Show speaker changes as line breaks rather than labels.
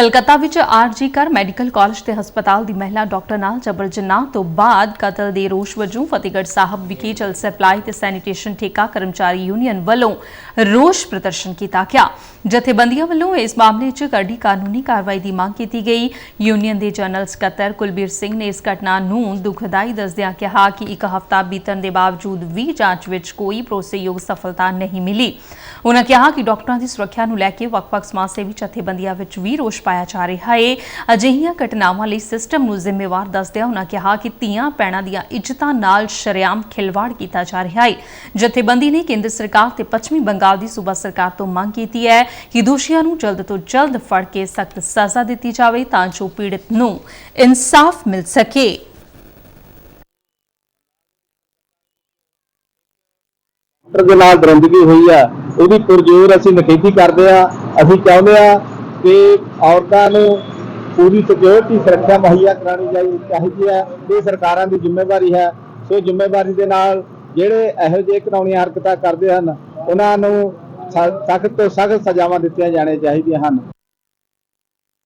ਕਲਕੱਤਾ ਵਿੱਚ ਆਰਜੀ ਕਰ medical college ਤੇ ਹਸਪਤਾਲ ਦੀ ਮਹਿਲਾ ਡਾਕਟਰ ਨਾਲ ਜਬਰ ਜਨਾਹ ਤੋਂ ਬਾਅਦ ਕਤਲ ਦੇ ਰੋਸ਼ ਵਜੋਂ ਫਤਿਹਗੜ੍ਹ ਸਾਹਿਬ ਵਿਖੇ ਜਲ ਸਪਲਾਈ ਤੇ ਸੈਨੀਟੇਸ਼ਨ ਠੇਕਾ ਕਰਮਚਾਰੀ ਯੂਨੀਅਨ ਵੱਲੋਂ ਰੋਸ਼ ਪ੍ਰਦਰਸ਼ਨ ਕੀਤਾ ਗਿਆ। ਜਥੇਬੰਦੀਆਂ ਵੱਲੋਂ ਇਸ ਮਾਮਲੇ 'ਚ ਕਰੜੀ ਕਾਨੂੰਨੀ ਕਾਰਵਾਈ ਦੀ ਮੰਗ ਕੀਤੀ ਗਈ। ਯੂਨੀਅਨ ਦੇ ਜਨਰਲ ਸਕੱਤਰ ਕੁਲਬੀਰ ਸਿੰਘ ਨੇ ਇਸ ਘਟਨਾ ਨੂੰ ਦੁਖਦਾਈ ਦੱਸਦਿਆਂ ਕਿਹਾ ਕਿ ਇੱਕ ਹਫ਼ਤਾ ਬੀਤਣ ਦੇ ਬਾਵਜੂਦ ਵੀ ਜਾਂਚ ਵਿੱਚ ਕੋਈ ਭਰੋਸੇਯੋਗ ਸਫਲਤਾ ਨਹੀਂ ਮਿਲੀ। ਉਨ੍ਹਾਂ ਕਿਹਾ ਕਿ ਡਾਕਟਰਾਂ ਦੀ ਸੁਰੱਖਿਆ ਨੂੰ ਲੈ ਕੇ ਵੱਖ-ਵੱਖ ਸਮਾਜ ਸੇਵੀ ਜਥੇਬੰਦੀਆਂ ਵਿੱਚ ਵੀ ਰੋਸ਼ ਪਾਇਆ ਜਾ ਰਿਹਾ ਹੈ ਅਜਿਹੀਆਂ ਘਟਨਾਵਾਂ ਲਈ ਸਿਸਟਮ ਨੂੰ ਜ਼ਿੰਮੇਵਾਰ ਦੱਸਦਿਆਂ ਉਨ੍ਹਾਂ ਕਿਹਾ ਕਿ ਧੀਆਂ ਪੈਣਾ ਦੀਆਂ ਇੱਜ਼ਤਾਂ ਨਾਲ ਸ਼ਰੇਆਮ ਖਿਲਵਾੜ ਕੀਤਾ ਜਾ ਰਿਹਾ ਹੈ ਜਥੇਬੰਦੀ ਨੇ ਕੇਂਦਰ ਸਰਕਾਰ ਤੇ ਪੱਛਮੀ ਬੰਗਾਲ ਦੀ ਸੂਬਾ ਸਰਕਾਰ ਤੋਂ ਮੰਗ ਕੀਤੀ ਹੈ ਕਿ ਦੋਸ਼ੀਆਂ ਨੂੰ ਜਲਦ ਤੋਂ ਜਲਦ ਫੜ ਕੇ ਸਖਤ ਸਜ਼ਾ ਦਿੱਤੀ ਜਾਵੇ ਤਾਂ ਜੋ ਪੀੜਤ ਨੂੰ ਇਨਸਾਫ ਮਿਲ ਸਕੇ।
ਦੇ ਨਾਲ ਦਰਿੰਦਗੀ ਹੋਈ ਆ। ਉਹਦੀ ਪੁਰਜੋਰ ਅਸੀਂ ਨਖੇਧੀ ਕਰਦੇ ਆ। ਅਸੀਂ ਚਾਹੁੰਦੇ ਆ ਕਿ ਔਰਤਾਂ ਨੂੰ ਪੂਰੀ ਸਿਕਿਉਰਿਟੀ ਸੁਰੱਖਿਆ ਮੁਹੱਈਆ ਕਰਾਉਣੀ ਚਾਹੀ- ਚਾਹੀਦੀ ਹੈ। ਇਹ ਸਰਕਾਰਾਂ ਦੀ ਜ਼ਿੰਮੇਵਾਰੀ ਹੈ। ਸੋ ਜ਼ਿੰਮੇਵਾਰੀ ਦੇ ਨਾਲ ਜਿਹੜੇ ਇਹੋ ਜਿਹੇ ਕਾਨੂੰਨੀ ਹਰਕਤਾਂ ਕਰਦੇ ਹਨ, ਉਹਨਾਂ ਨੂੰ ਸਖਤ ਤੋਂ ਸਖਤ ਸਜ਼ਾਵਾਂ ਦਿੱਤੀਆਂ ਜਾਣੀਆਂ ਚਾਹੀਦੀਆਂ ਹਨ।